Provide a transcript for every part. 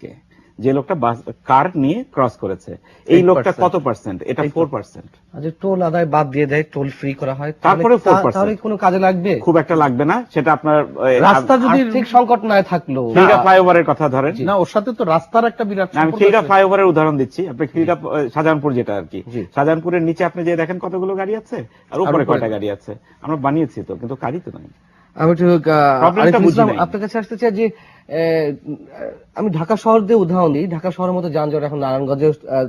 কে যে লোকটা কার নিয়ে ক্রস করেছে। এই লোকটা কত পার্সেন্ট এটা ফোর পার্সেন্ট যে টোল আদায় বাদ দিয়ে দেয় টোল ফ্রি করা হয় তারপরে তা- 4% তাহলে কোনো কাজে লাগবে? খুব একটা লাগবে না। সেটা আপনার রাস্তা যদি ঠিক সংকট না থাকল খিলগা ফ্লাইওভারের কথা ধরেন। না ওর সাথে তো রাস্তার একটা বিরাট আমি খিলগা ফ্লাইওভারের উদাহরণ দিচ্ছি। আপনি খিলগা আহ, শাহজাহানপুর যেটা আর কি। জি। শাহজাহানপুরের নিচে আপনি যে দেখেন কতগুলো গাড়ি আছে আর উপরে উপরে। কয়টা গাড়ি আছে? আমরা বানিয়েছি তো কিন্তু গাড়ি তো নাই। আমি একটু। আপনার কাছে আসতে চাই যে আমি ঢাকা শহর দিয়ে উদাহরণ দিই। ঢাকা শহরের মতো যানজট এখন নারায়ণগঞ্জে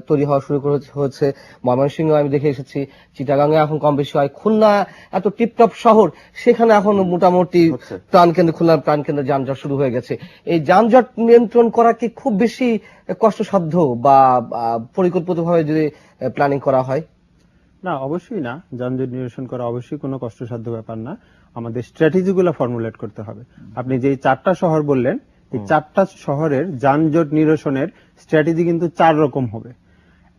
তৈরি হওয়া শুরু হয়েছে ময়মনসিংহ আমি দেখে এসেছি চিটাগাঙ্গে এখন কম বেশি হয়। খুলনা এত টিপটপ শহর সেখানে এখন মোটামুটি। প্রাণকেন্দ্র খুলনার প্রাণকেন্দ্রে যানজট শুরু হয়ে গেছে। এই যানজট নিয়ন্ত্রণ করা কি খুব বেশি কষ্টসাধ্য বা পরিকল্পিত ভাবে যদি প্ল্যানিং করা হয়? না অবশ্যই না। যানজট নিরসন করা অবশ্যই কোনো কষ্টসাধ্য ব্যাপার না। আমাদের স্ট্র্যাটেজি গুলো ফর্মুলেট করতে হবে। আপনি যে চারটা শহর বললেন এই চারটা শহরের যানজট নিরসনের স্ট্র্যাটেজি কিন্তু চার রকম হবে।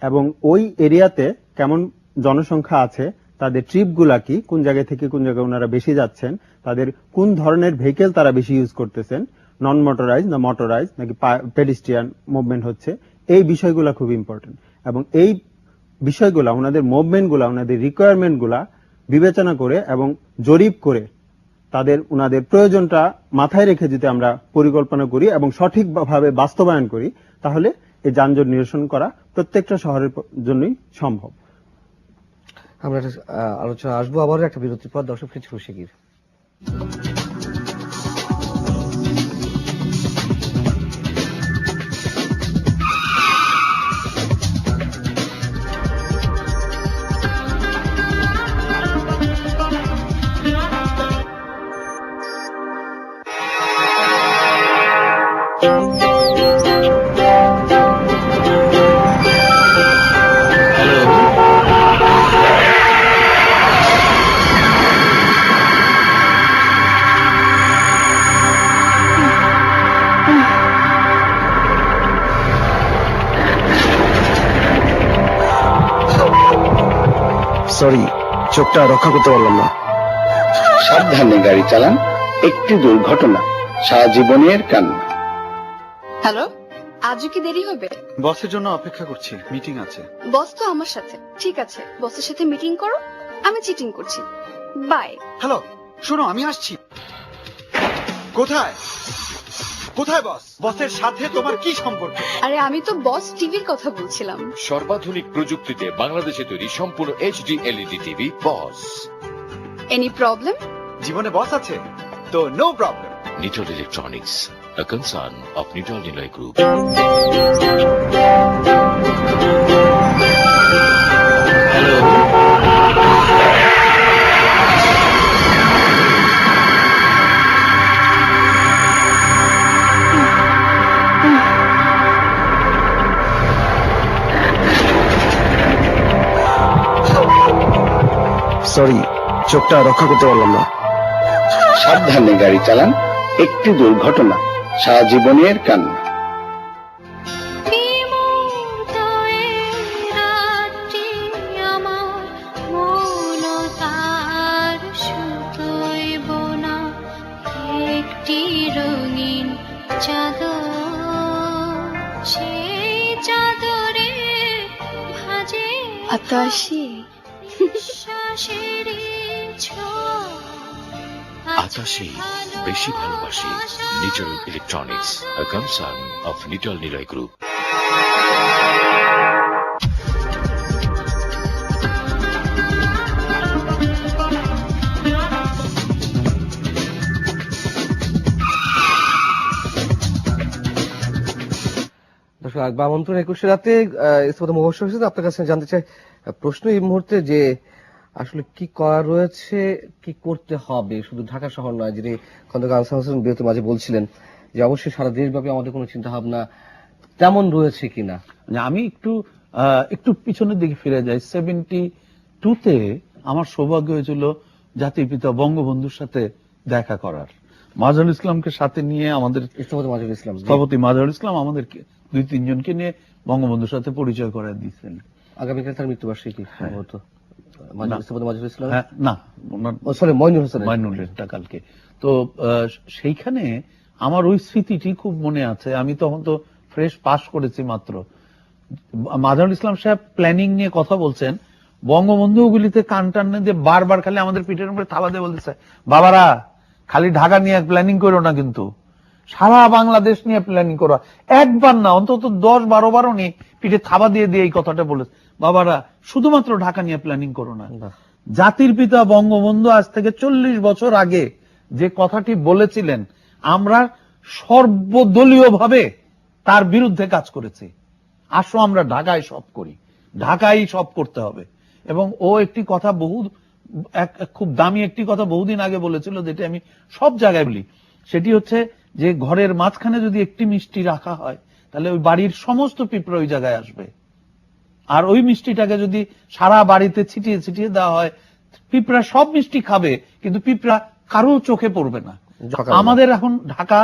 এবং ওই এরিয়াতে কেমন জনসংখ্যা আছে তাদের ট্রিপগুলা কি কোন জায়গা থেকে কোন জায়গায় ওনারা বেশি যাচ্ছেন তাদের কোন ধরনের ভেহিকেল তারা বেশি ইউজ করতেছেন নন মোটরাইজ না মোটরাইজ নাকি পেডিস্ট্রিয়ান মুভমেন্ট হচ্ছে এই বিষয়গুলো খুব ইম্পর্টেন্ট এবং এই বিষয়গুলা ওনাদের মুভমেন্টগুলা ওনাদের রিকোয়ারমেন্টগুলা বিবেচনা করে এবং জরিপ করে তাদের, উনাদের প্রয়োজনটা মাথায় রেখে যদি আমরা পরিকল্পনা করি এবং সঠিকভাবে বাস্তবায়ন করি, তাহলে এই যানজট নিরসন করা প্রত্যেকটা শহরের জন্যই সম্ভব। আমরা আলোচনা আসব। আবারও একটা বিরতির পর দর্শক কিছু শিগির সরি চোখটা রক্ষা করতে পারলাম না। সাবধানে গাড়ি চালান একটি দুর্ঘটনা সারা জীবনের কান্না। হ্যালো আজও কি দেরি হবে? বসের জন্য অপেক্ষা করছি মিটিং আছে। বস তো আমার সাথে ঠিক আছে বসের সাথে মিটিং করো আমি চিটিং করছি। বাই। হ্যালো শোনো আমি আসছি। কোথায়? কোথায় বস বসের সাথে তোমার কি সম্পর্ক? আরে আমি তো বস টিভির কথা বলছিলাম। সর্বাধুনিক প্রযুক্তিতে বাংলাদেশে তৈরি সম্পূর্ণ HD LED TV boss any problem জীবনে বস আছে? তো no problem Nitol electronics a concern of Nital Nilay Group. Sorry চোখটা রক্ষা করতে পারলাম না। সাবধানে গাড়ি চালান একটি দুর্ঘটনা সারা জীবনের কান্না। একটি রঙিন চাদর। সেই চাদরে ভাজে আতাশি বিশ্বাসের ছোঁয়া আকাশে বেশি ভালোবাসি Nitol electronics a concern of Nital Nilay Group. দর্শক আকবর আমন্ত্রণ একুশে রাতে হয়েছে তো আপনার কাছে জানতে চাই প্রশ্ন এই মুহূর্তে যে আসলে কি করা রয়েছে কি করতে হবে শুধু ঢাকা শহর নয় যিনি খন্দকার আনসার হোসেন বিরতির মাঝে বলছিলেন যে অবশ্যই সারা দেশব্যাপী আমাদের কোনো চিন্তা ভাবনা তেমন রয়েছে কিনা। আমি একটু একটু পিছনের দিকে ফিরে যাই। সেভেন্টি টুতে আমার সৌভাগ্য হয়েছিল জাতির পিতা বঙ্গবন্ধুর সাথে দেখা করার। মাজহারুল ইসলামকে সাথে নিয়ে আমাদের ইসলাম। স্থপতি মাজহারুল ইসলাম আমাদেরকে দুই তিনজনকে নিয়ে বঙ্গবন্ধুর সাথে পরিচয় করে দিয়েছেন। আগামীকাল তার মৃত্যুবার্ষিকী সম্ভবত। হ্যাঁ না। সরি মইনুল হোসেন মাইনুলেরটা কালকে। তো সেইখানে আমার ওই স্মৃতিটি খুব মনে আছে। আমি তখন তো ফ্রেশ পাস করেছি মাত্র। মাজারুল ইসলাম সাহেব প্ল্যানিং নিয়ে কথা বলছেন। বঙ্গবন্ধু ওগুলিতে কান টান দিয়ে বারবার খালি আমাদের পিঠের উপরে থাবা দিয়ে বলতেছে বাবারা খালি ঢাকা নিয়ে প্ল্যানিং করো না কিন্তু। সারা বাংলাদেশ নিয়ে প্ল্যানিং করা। একবার না অন্তত দশ বারো বারও নিয়ে পিঠে থাবা দিয়ে দিয়ে এই কথাটা বলেছে। বাবারা শুধুমাত্র ঢাকা নিয়ে প্ল্যানিং করো না। জাতির পিতা বঙ্গবন্ধু আজ থেকে চল্লিশ বছর আগে যে কথাটি বলেছিলেন আমরা সর্বদলীয় ভাবে তার বিরুদ্ধে কাজ করেছি। আসো আমরা ঢাকায় সব করি। ঢাকায় সব করতে হবে। এবং ও একটি কথা বহু এক খুব দামি একটি কথা বহুদিন আগে বলেছিল যেটি আমি সব জায়গায় বলি। সেটি হচ্ছে যে ঘরের মাঝখানে যদি একটি মিষ্টি রাখা হয় তাহলে ওই বাড়ির সমস্ত পিঁপড়ে ওই জায়গায় আসবে। আর ওই মিষ্টিটাকে যদি সারা বাড়িতে ছিটিয়ে ছিটিয়ে দেওয়া হয় পিঁপড়া সব মিষ্টি খাবে কিন্তু পিঁপড়া কারও চোখে পড়বে না। আমাদের এখন ঢাকা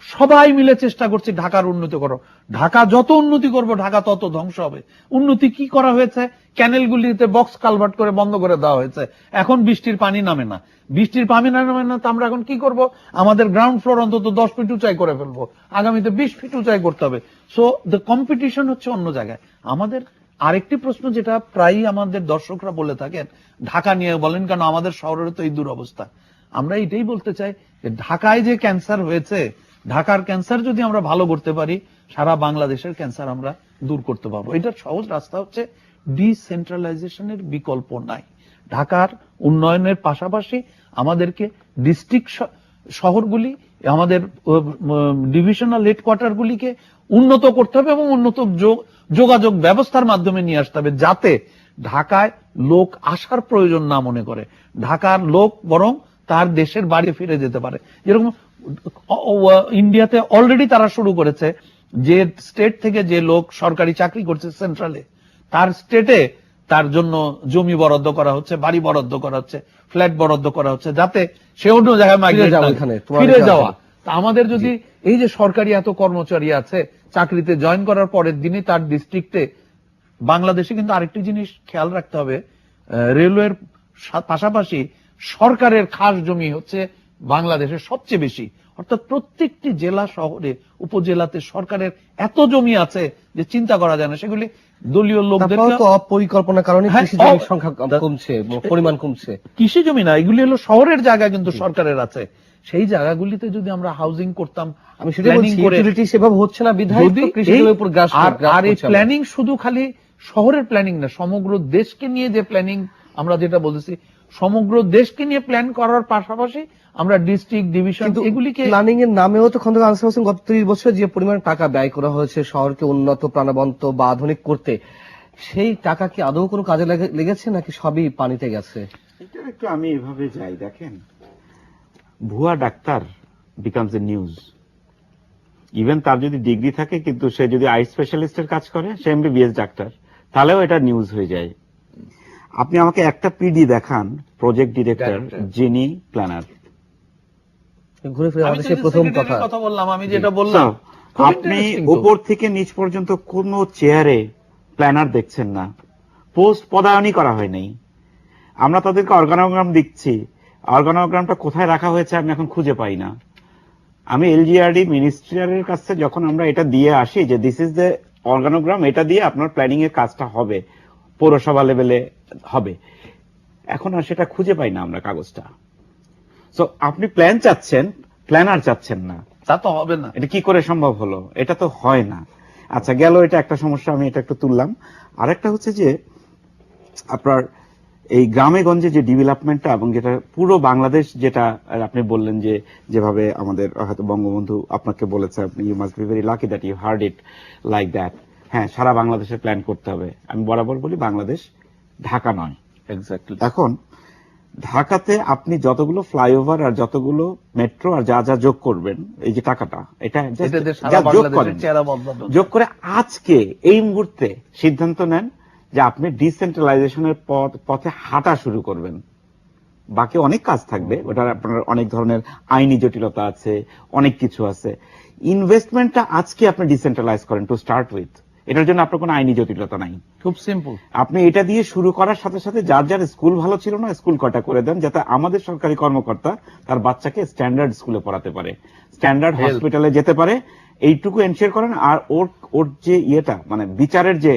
সবাই মিলে চেষ্টা করছে ঢাকার উন্নতি করো। ঢাকা যত উন্নতি করব, ঢাকা তত ধ্বংস হবে। উন্নতি কি করা হয়েছে? ক্যানেলগুলিতে বক্স কালভার্ট করে বন্ধ করে দেওয়া হয়েছে। এখন বৃষ্টির পানি নামে না। বৃষ্টির পানি না নামে না, তো আমরা এখন কি করব? আমাদের গ্রাউন্ড ফ্লোর অন্তত দশ ফিট উঁচাই করে ফেলব। আগামীতে বিশ ফিট উঁচাই করতে হবে। সো দ্য কম্পিটিশন হচ্ছে অন্য জায়গায়। আমাদের আরেকটি প্রশ্ন যেটা প্রায়ই আমাদের দর্শকরা বলে থাকেন, ঢাকা নিয়ে বলেন, কেন আমাদের শহরের তো এই দুরবস্থা। আমরা এটাই বলতে চাই ঢাকায় যে ক্যান্সার হয়েছে ঢাকার ক্যান্সার যদি আমরা ভালো করতে পারি, সারা বাংলাদেশের ক্যান্সার আমরা দূর করতে পারব। এটার সহজ রাস্তা হচ্ছে ডিসেন্ট্রালাইজেশনের বিকল্প নাই। ঢাকার উন্নয়নের পাশাপাশি আমাদেরকে ডিস্ট্রিক্ট শহরগুলি, আমাদের ডিভিশনাল হেডকোয়ার্টার গুলিকে উন্নত করতে হবে এবং উন্নত যোগ- যোগাযোগ ব্যবস্থার মাধ্যমে নিয়ে আসতে হবে যাতে ঢাকায় লোক আসার প্রয়োজন না মনে করে। ঢাকার লোক বরং তার দেশের বাড়ি ফিরে যেতে পারে। যেরকম ইন্ডিয়াতে অলরেডি তারা শুরু করেছে যে স্টেট থেকে যে লোক সরকারি চাকরি করছে সেন্ট্রালে তার স্টেটে তার জন্য জমি বরাদ্দ করা হচ্ছে বাড়ি বরাদ্দ করা হচ্ছে ফ্ল্যাট বরাদ্দ করা হচ্ছে যাতে সে অন্য জায়গায় ফিরে যাওয়া আমাদের যদি এই যে সরকারি এত কর্মচারী আছে চাকরিতে জয়েন করার পরের দিনই তার ডিস্ট্রিক্টে বাংলাদেশে কিন্তু আরেকটি জিনিস খেয়াল রাখতে হবে রেলওয়ের পাশাপাশি সরকারের খাস জমি হচ্ছে বাংলাদেশের সবচেয়ে বেশি। অর্থাৎ প্রত্যেকটি জেলা শহরে উপজেলাতে সরকারের এত জমি আছে যে চিন্তা করা যায় না। সেগুলি দলীয় লোকদের অপরিকল্পনার কারণে হ্যাঁ, কৃষি জমির সংখ্যা কমছে পরিমাণ কমছে। কৃষি জমি না এগুলি হলো শহরের জায়গা কিন্তু সরকারের আছে। সেই জায়গাগুলিতে যদি আমরা হাউজিং করতাম আমি সেটা বলছি সেভাবে হচ্ছে না বিধায় যদি তো কৃষি জমির উপর গ্রাস আর- এই প্ল্যানিং শুধু খালি শহরের প্ল্যানিং না সমগ্র দেশকে নিয়ে যে প্ল্যানিং আমরা যেটা বলেছি সমগ্র দেশকে নিয়ে প্ল্যান করার পাশাপাশি আমরা ডিস্ট্রিক্ট ডিভিশন এগুলিকে প্ল্যানিং এর নামেও তো খন্দকার আনসার হোসেন গত ত্রিশ বছরে যে পরিমাণ টাকা ব্যয় করা হয়েছে শহরকে উন্নত প্রাণবন্ত বা আধুনিক করতে সেই টাকা কি আদৌ কোনো কাজে লেগেছে নাকি সবই পানিতে গেছে? এটা একটু আমি এভাবে যাই দেখেন। ভুয়া doctor becomes a news even তার যদি ডিগ্রি থাকে কিন্তু সে যদি আই স্পেশালিস্টের কাজ করে সে এমবিবিএস ডাক্তার। তাহলেও এটা নিউজ হয়ে যায়। আপনি আমাকে একটা পিডি দেখান প্রজেক্ট ডিরেক্টর যিনি প্ল্যানার ঘুরে ফিরে আমাদের প্রথম কথা। কথা বললাম আমি যেটা বললাম। আপনি উপর থেকে নিচ পর্যন্ত কোন চেয়ারে প্ল্যানার দেখছেন না। পোস্ট পদায়নই করা হয়নি আমরা তাদেরকে অর্গানোগ্রাম দিচ্ছি। অর্গানোগ্রামটা কোথায় রাখা হয়েছে আমি এখন খুঁজে পাই না। আমি এলজিআরডি মিনিস্ট্রিয়ালের কাছে যখন আমরা এটা দিয়ে আসি যে দিস ইজ দ্য অর্গানোগ্রাম এটা দিয়ে আপনার প্ল্যানিং এর কাজটা হবে। পৌরসভা লেভেলে হবে। এখন আর সেটা খুঁজে পাই না আমরা কাগজটা। সো আপনি প্ল্যান চাচ্ছেন প্ল্যানার চাচ্ছেন না। তা তো হবে না। এটা কি করে সম্ভব হলো? এটা তো হয় না। আচ্ছা গেল এটা একটা সমস্যা আমি এটা একটু তুললাম। আরেকটা হচ্ছে যে আপনার এই গ্রামে গঞ্জে যে ডেভেলপমেন্টটা এবং যেটা পুরো বাংলাদেশ যেটা আপনি বললেন যে যেভাবে আমাদের হয়তো বঙ্গবন্ধু আপনাকে বলেছে আপনি you must be very lucky that you heard it like that হ্যাঁ সারা বাংলাদেশের প্ল্যান করতে হবে। আমি বরাবর বলি বাংলাদেশ ঢাকা নয়। এক্স্যাক্টলি এখন ঢাকাতে আপনি যতগুলো ফ্লাইওভার আর যতগুলো মেট্রো আর যা যা যোগ করবেন এই যে টাকাটা এটা যোগ করেন। যোগ করে আজকে এই মুহূর্তে সিদ্ধান্ত নেন যে আপনি ডিসেন্ট্রালাইজেশনের পথ পথে হাঁটা শুরু করবেন। বাকি অনেক কাজ থাকবে ওটার আপনার অনেক ধরনের আইনি জটিলতা আছে অনেক কিছু আছে। ইনভেস্টমেন্টটা আজকে আপনি ডিসেন্ট্রালাইজ করেন টু স্টার্ট উইথ এটার জন্য আপনার কোনো আইনি জটিলতা নাই। খুব সিম্পল আপনি এটা দিয়ে শুরু করার সাথে সাথে যার যার স্কুল ভালো ছিল না স্কুল কটা করে দেন যাতে আমাদের সরকারি কর্মকর্তা তার বাচ্চাকে স্ট্যান্ডার্ড স্কুলে পড়াতে পারে স্ট্যান্ডার্ড হসপিটালে যেতে পারে এইটুকু এনশিওর করেন আর ওর ওর যে ইয়েটা মানে বিচারের যে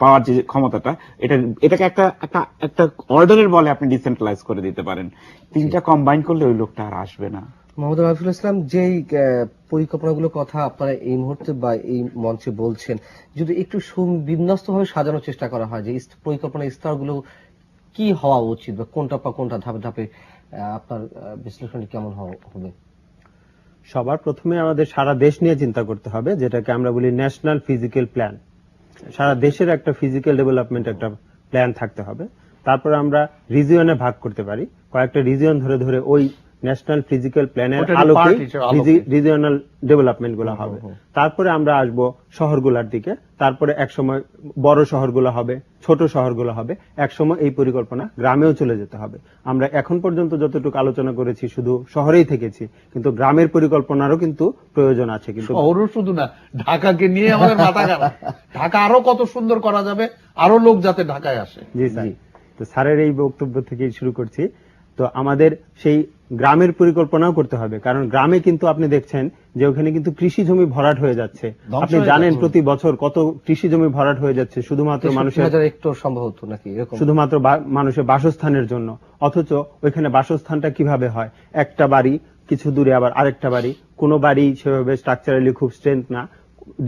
পাওয়ার যে ক্ষমতাটা এটা এটাকে একটা একটা একটা অর্ডারের বলে আপনি ডিসেন্ট্রালাইজ করে দিতে পারেন। তিনটা কম্বাইন করলে ওই লোকটা আর আসবে না। মোহাম্মদ রাফিউল ইসলাম যেই পরিকল্পনাগুলোর কথা আপনারা এই মুহূর্তে বা এই মঞ্চে বলছেন যদি একটু সাজানোর চেষ্টা করা হয় যে পরিকল্পনা স্তরগুলো কি হওয়া উচিত বা কোনটা বা কোনটা ধাপে ধাপে আপনার আহ, বিশ্লেষণ কেমন হবে? সবার প্রথমে আমাদের সারা দেশ নিয়ে চিন্তা করতে হবে যেটাকে আমরা বলি ন্যাশনাল ফিজিক্যাল প্ল্যান। সারা দেশের একটা ফিজিক্যাল ডেভেলপমেন্ট একটা প্ল্যান থাকতে হবে। তারপরে আমরা রিজিয়নে ভাগ করতে পারি। কয়েকটা রিজিয়ন ধরে ধরে ওই ন্যাশনাল ফিজিক্যাল প্ল্যানের আলোকে। রিজিয়নাল ডেভেলপমেন্টগুলো হবে। তারপরে আমরা আসব শহরগুলোর দিকে। তারপরে একসময় বড় শহরগুলো হবে ছোট শহরগুলো হবে। একসময় এই পরিকল্পনা গ্রামেও চলে যেতে হবে। আমরা এখন পর্যন্ত যতটুকু আলোচনা করেছি শুধু শহরেই থেকেছি কিন্তু গ্রামের পরিকল্পনারও কিন্তু প্রয়োজন আছে। কিন্তু শহরও শুধু না ঢাকাকে নিয়ে আমাদের মাথা খারাপ। ঢাকা আরও কত সুন্দর করা যাবে আরও লোক যাতে ঢাকায় আসে। জি স্যার তো স্যারের এই বক্তব্য থেকেই শুরু করছি। তো আমাদের সেই গ্রামের পরিকল্পনাও করতে হবে। কারণ গ্রামে কিন্তু আপনি দেখছেন যে ওখানে কিন্তু কৃষি জমি ভরাট হয়ে যাচ্ছে। আপনি জানেন প্রতি বছর কত কৃষি জমি ভরাট হয়ে যাচ্ছে শুধুমাত্র মানুষের হেক্টর সম্ভবত নাকি শুধুমাত্র মানুষের বাসস্থানের জন্য। অথচ ওইখানে বাসস্থানটা কীভাবে হয়? একটা বাড়ি কিছু দূরে আবার আরেকটা বাড়ি। কোনো বাড়ি সেভাবে স্ট্রাকচারালি খুব স্ট্রেংথ না।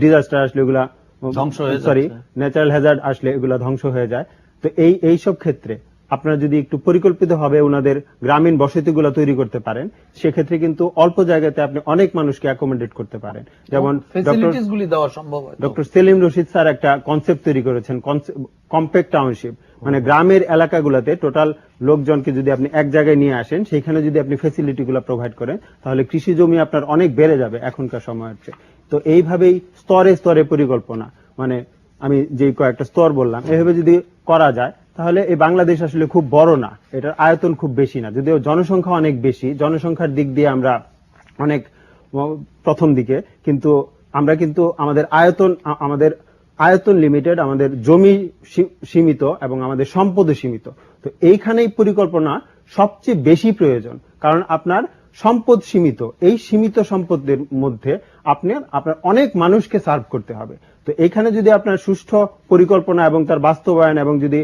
ডিজাস্টার আসলে এগুলা ধ্বংস হয়ে সরি ন্যাচারাল হ্যাজার্ড আসলে এগুলা ধ্বংস হয়ে যায়। তো এই এইসব ক্ষেত্রে আপনারা যদি একটু পরিকল্পিতভাবে ওনাদের গ্রামীণ বসতিগুলো তৈরি করতে পারেন সেক্ষেত্রে কিন্তু অল্প জায়গাতে আপনি অনেক মানুষকে অ্যাকোমোডেট করতে পারেন। যেমন ডক্টর ফেসিলিটিস গুলি দেওয়া সম্ভব ডক্টর সেলিম রশিদ স্যার একটা কনসেপ্ট তৈরি করেছেন কম্প্যাক্ট টাউনশিপ মানে গ্রামের এলাকাগুলোতে টোটাল লোকজনকে যদি আপনি এক জায়গায় নিয়ে আসেন সেখানে যদি আপনি ফেসিলিটি গুলো প্রোভাইড করেন তাহলে কৃষি জমি আপনার অনেক বেড়ে যাবে এখনকার সময়ের চেয়ে তো এইভাবেই স্তরে স্তরে পরিকল্পনা। মানে আমি যে কয়েকটা স্তর বললাম এভাবে যদি করা যায় তাহলে এই বাংলাদেশ আসলে খুব বড় না। এটার আয়তন খুব বেশি না। যদিও জনসংখ্যা অনেক বেশি, জনসংখ্যার দিক দিয়ে আমরা অনেক প্রথম দিকে, কিন্তু আমরা কিন্তু আমাদের আয়তন আমাদের আয়তন লিমিটেড আমাদের জমি সীমিত এবং আমাদের সম্পদও সীমিত। তো এইখানেই পরিকল্পনা সবচেয়ে বেশি প্রয়োজন। কারণ আপনার সম্পদ সীমিত। এই সীমিত সম্পদের মধ্যে আপনার আপনার অনেক মানুষকে সার্ভ করতে হবে। তো এখানে যদি আপনার সুষ্ঠু পরিকল্পনা এবং তার বাস্তবায়ন এবং যদি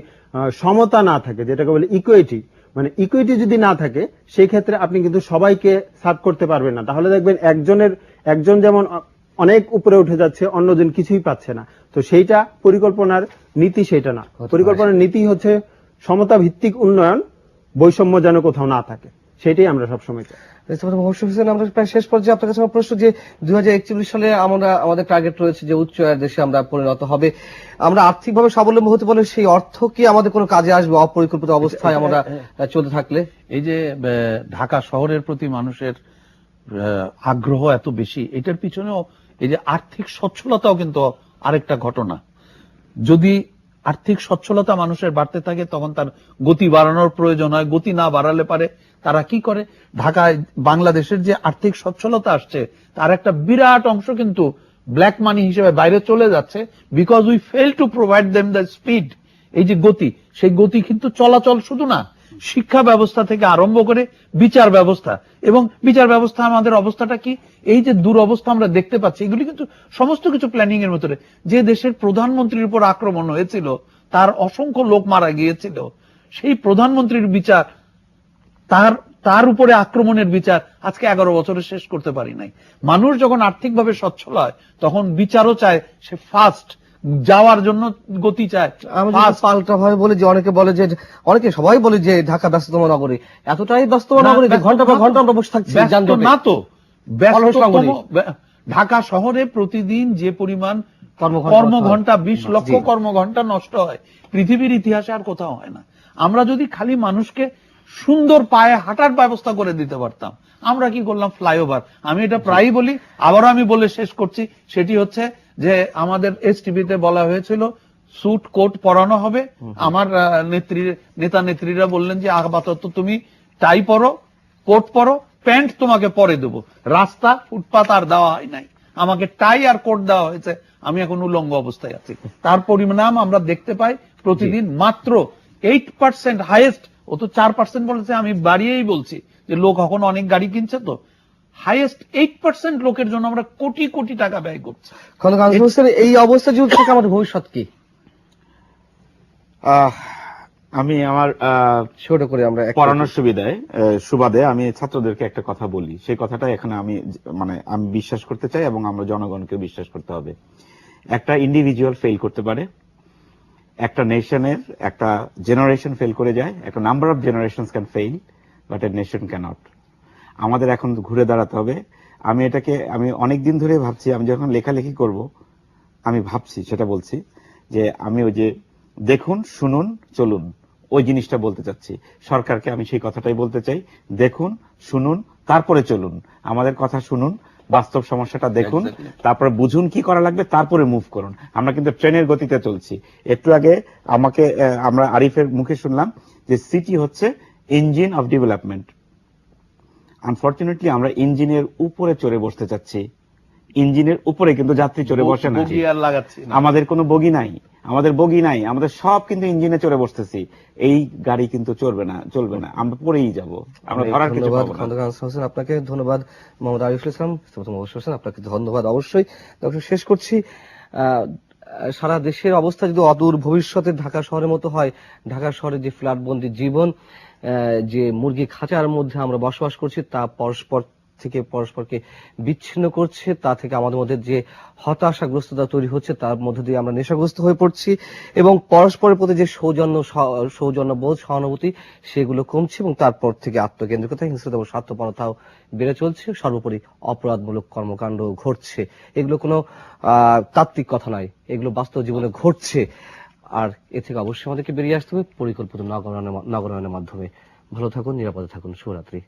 সমতা না থাকে যেটাকে বলে ইকুইটি মানে ইকুইটি যদি না থাকে সেই ক্ষেত্রে আপনি কিন্তু সবাইকে সার্ভ করতে পারবেন না। তাহলে দেখবেন একজনের একজন যেমন অনেক উপরে উঠে যাচ্ছে অন্যজন কিছুই পাচ্ছে না। তো সেইটা পরিকল্পনার নীতি সেটা না। পরিকল্পনার নীতি হচ্ছে সমতা ভিত্তিক উন্নয়ন বৈষম্য যেন কোথাও না থাকে। সেটাই আমরা সবসময় চাই। হোসেন আমরা প্রায় শেষ পর্যায়ে আপনার কাছে আমার প্রশ্ন যে দু হাজার একচল্লিশ সালে আমরা আমাদের টার্গেট রয়েছে যে উচ্চ আয়ের দেশে আমরা পরিণত হবে। আমরা আর্থিকভাবে স্বাবলম্বী হতে পারলে সেই অর্থ কি আমাদের কোনো কাজে আসবে অপরিকল্পিত অবস্থায় আমরা চলতে থাকলে? এই যে ঢাকা শহরের প্রতি মানুষের আগ্রহ এত বেশি এটার পিছনেও এই যে আর্থিক সচ্ছলতাও কিন্তু আরেকটা ঘটনা। যদি আর্থিক সচ্ছলতা মানুষের বাড়তে থাকে, তখন তার গতি বাড়ানোর প্রয়োজন হয়। গতি না বাড়ালে পারে তারা কি করে? ঢাকায় বাংলাদেশের যে আর্থিক সচ্ছলতা আসছে, তার একটা বিরাট অংশ কিন্তু ব্ল্যাক মানি হিসেবে বাইরে চলে যাচ্ছে because we fail to provide them the speed এই যে গতি, সেই গতি কিন্তু চলাচল শুধু না শিক্ষা ব্যবস্থা থেকে আরম্ভ করে বিচার ব্যবস্থা। এবং বিচার ব্যবস্থা আমাদের অবস্থাটা কি? এই যে দুরবস্থা আমরা দেখতে পাচ্ছি, এগুলি কিন্তু সমস্ত কিছু প্ল্যানিং এর ভিতরে। যে দেশের প্রধানমন্ত্রীর উপর আক্রমণ হয়েছিল, তার অসংখ্য লোক মারা গিয়েছিল, সেই প্রধানমন্ত্রীর বিচার, তার তার উপরে আক্রমণের বিচার আজকে এগারো বছরে শেষ করতে পারি নাই। মানুষ যখন আর্থিকভাবে সচ্ছল হয়, তখন বিচারও চায় সে ফাস্ট যাওয়ার জন্য গতি চায়। আমি পাল্টা ভাবে বলি যে অনেকে বলে যে অনেকে সবাই বলে যে ঢাকা ব্যস্ততম নগরী। এতটাই ব্যস্ততম নগরী যে ঘণ্টা পর ঘণ্টা আমরা বসে থাকছি না তো ঢাকা শহরে প্রতিদিন যে পরিমাণ কর্মঘন্টা বিশ লক্ষ কর্মঘন্টা নষ্ট হয় পৃথিবীর ইতিহাসে আর কোথাও হয় না। আমরা যদি খালি মানুষকে সুন্দর পায়ে হাঁটার ব্যবস্থা করে দিতে পারতাম আমরা কি করলাম ফ্লাইওভার। আমি এটা প্রায়ই বলি আবারও আমি বলে শেষ করছি সেটি হচ্ছে যে আমাদের এস টিভিতে বলা হয়েছিল স্যুট কোট পরানো হবে। আমার নেত্রী নেতা নেত্রীরা বললেন যে আপাতত তুমি টাই পরো কোট পরো প্যান্ট তোমাকে পরে দেবো। রাস্তা ফুটপাত আর দেওয়া হয় নাই। আমাকে টাই আর কোট দেওয়া হয়েছে। আমি এখন উলঙ্গ অবস্থায় আছি। তার পরিণাম আমরা দেখতে পাই প্রতিদিন মাত্র এইট পার্সেন্ট হাইয়েস্ট ও তো চার পার্সেন্ট বলেছে আমি বাড়িয়েই বলছি যে লোক এখন অনেক গাড়ি কিনছে তো। হাইয়েস্ট এইট পার্সেন্ট লোকের জন্য আমরা কোটি কোটি টাকা ব্যয় করছি। খন্দকার এই অবস্থা যদি থাকে আমাদের ভবিষ্যৎ কি? আহ, আমি আমার আহ, ছোট করে আমরা পড়ানোর সুবিধায় সুবাদে আমি ছাত্রদেরকে একটা কথা বলি। সেই কথাটা এখানে আমি মানে আমি বিশ্বাস করতে চাই এবং আমরা জনগণকে বিশ্বাস করতে হবে। একটা ইন্ডিভিজুয়াল ফেল করতে পারে একটা নেশনের একটা জেনারেশন ফেল করে যায় একটা number of generation can fail but a nation cannot আমাদের এখন ঘুরে দাঁড়াতে হবে। আমি এটাকে আমি অনেক দিন ধরে ভাবছি আমি যখন লেখালেখি করব আমি ভাবছি সেটা বলছি যে আমি ওই যে দেখুন শুনুন চলুন ওই জিনিসটা বলতে চাচ্ছি। সরকারকে আমি সেই কথাটাই বলতে চাই দেখুন শুনুন তারপরে চলুন। আমাদের কথা শুনুন বাস্তব সমস্যাটা দেখুন তারপরে বুঝুন কি করা লাগবে তারপরে মুভ করুন। আমরা কিন্তু ট্রেনের গতিতে চলছি। একটু আগে আমাকে আমরা আরিফের মুখে শুনলাম যে সিটি হচ্ছে ইঞ্জিন অফ ডেভেলপমেন্ট আনফর্চুনেটলি আমরা ইঞ্জিনের উপরে চড়ে বসতে চাচ্ছি। ইঞ্জিনের উপরে কিন্তু যাত্রী চড়ে বসে না বগি আর লাগাচ্ছি না। আমাদের কোনো বগি নাই। আমাদের বগি নাই। আমাদের সব কিন্তু ইঞ্জিনে চড়ে বসতেছি। এই গাড়ি কিন্তু চলবে না চলবে না। আমরা পরেই যাব। আমরা ধরার কিছু পাবো না। আপনাকে ধন্যবাদ। মোহাম্মদ আরিফুল ইসলাম হোসেন আপনাকে ধন্যবাদ অবশ্যই। দর্শক শেষ করছি। আহ, সারা দেশের অবস্থা যদি অদূর ভবিষ্যতে ঢাকা শহরের মতো হয় ঢাকা শহরে যে ফ্ল্যাটবন্দি জীবন যে মুরগি খাঁচার মধ্যে আমরা বসবাস করছি, তা পরস্পর থেকে পরস্পরকে বিচ্ছিন্ন করছে, তা থেকে আমাদের মধ্যে যে হতাশাগ্রস্ততা তৈরি হচ্ছে, তার মধ্যে দিয়ে আমরা নেশাগ্রস্ত হয়ে পড়ছি এবং পরস্পরের প্রতি যে সৌজন্য সৌজন্য বোধ, সহানুভূতি, সেগুলো কমছে এবং তারপর থেকে আত্মকেন্দ্রিকতা, হিংস্রতা এবং স্বার্থপরতাও বেড়ে চলছে। সর্বোপরি অপরাধমূলক কর্মকাণ্ড ঘটছে। এগুলো কোনো তাত্ত্বিক কথা নয়। এগুলো বাস্তব জীবনে ঘটছে। আর এ থেকে অবশ্যই আমাদেরকে বেরিয়ে আসতে হবে। পরিকল্পিত নগরায়নের মাধ্যমে। ভালো থাকুন, নিরাপদে থাকুন। শুভরাত্রি।